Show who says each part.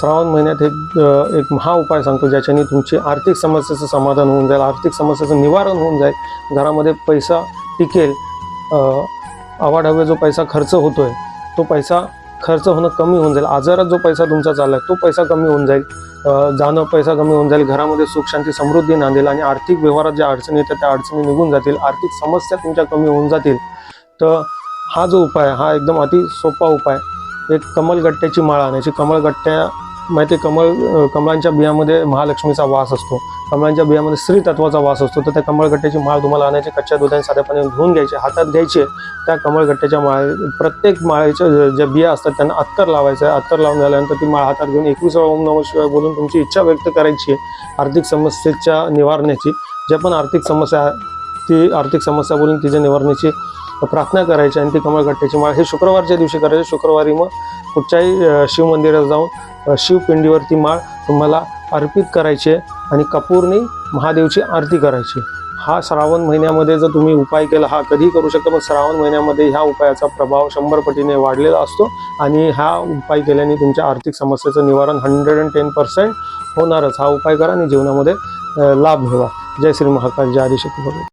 Speaker 1: श्रावण महिन्यात एक एक महा उपाय सांगतो ज्याच्याने तुमची आर्थिक समस्येचं समाधान होऊन जाईल आर्थिक समस्येचं निवारण होऊन जाईल. घरामध्ये पैसा टिकेल आवाढावे अवाढव्य जो पैसा खर्च होतो आहे तो पैसा खर्च होणं कमी होऊन जाईल. आजारात जो पैसा तुमचा चालला आहे तो पैसा कमी होऊन जाईल. जाणं पैसा कमी होऊन जाईल. घरामध्ये सुख शांती समृद्धी नांदेल आणि आर्थिक व्यवहारात ज्या अडचणी येतात त्या अडचणी निघून जातील. आर्थिक समस्या तुमच्या कमी होऊन जातील. तर हा जो उपाय हा एकदम अति सोपा उपाय. एक कमलगट्ट्याची माळ आणायची. कमलगट्ट्या माहिती कमळ कमळांच्या बियामध्ये महालक्ष्मीचा वास असतो. कमळांच्या बियामध्ये स्त्री तत्वाचा वास असतो. तर त्या कमळगट्ट्याची माळ तुम्हाला आणायची कच्च्या दुधाने साध्या पाण्याने धुवून घ्यायचे हातात घ्यायचे त्या कमळगट्ट्याच्या माळ प्रत्येक माळेच्या ज्या- ज्या बिया असतात त्यांना अत्तर लावायचं. आहे अत्तर लावून झाल्यानंतर ती माळ हातात घेऊन एकवीस वेळा ओम नमः शिवाय बोलून तुमची इच्छा व्यक्त करायची. आहे आर्थिक समस्येच्या निवारण्याची ज्या पण आर्थिक समस्या आहे, ती आर्थिक समस्या बोलून तिच्या निवारण्याची प्रार्थना करायची आणि ती कमळकट्ट्याची माळ हे शुक्रवारच्या दिवशी करायची. शुक्रवारी मग कुठच्याही शिवमंदिरात जाऊन शिवपिंडीवर शिवपिंडीवरती माळ तुम्हाला अर्पित करायची आहे आणि कपूरनी महादेवची आरती करायची हा श्रावण महिन्यामध्ये जर तुम्ही उपाय केला हा कधीही करू शकता पण श्रावण महिन्यामध्ये ह्या उपायाचा प्रभाव शंभर पटीने वाढलेला असतो आणि हा उपाय केल्याने तुमच्या आर्थिक समस्येचं निवारण हंड्रेड अँड टेन पर्सेंट होणारच. हा उपाय करा आणि जीवनामध्ये लाभ मिळवा जय श्री महाकाल. जय आदिशक्ती.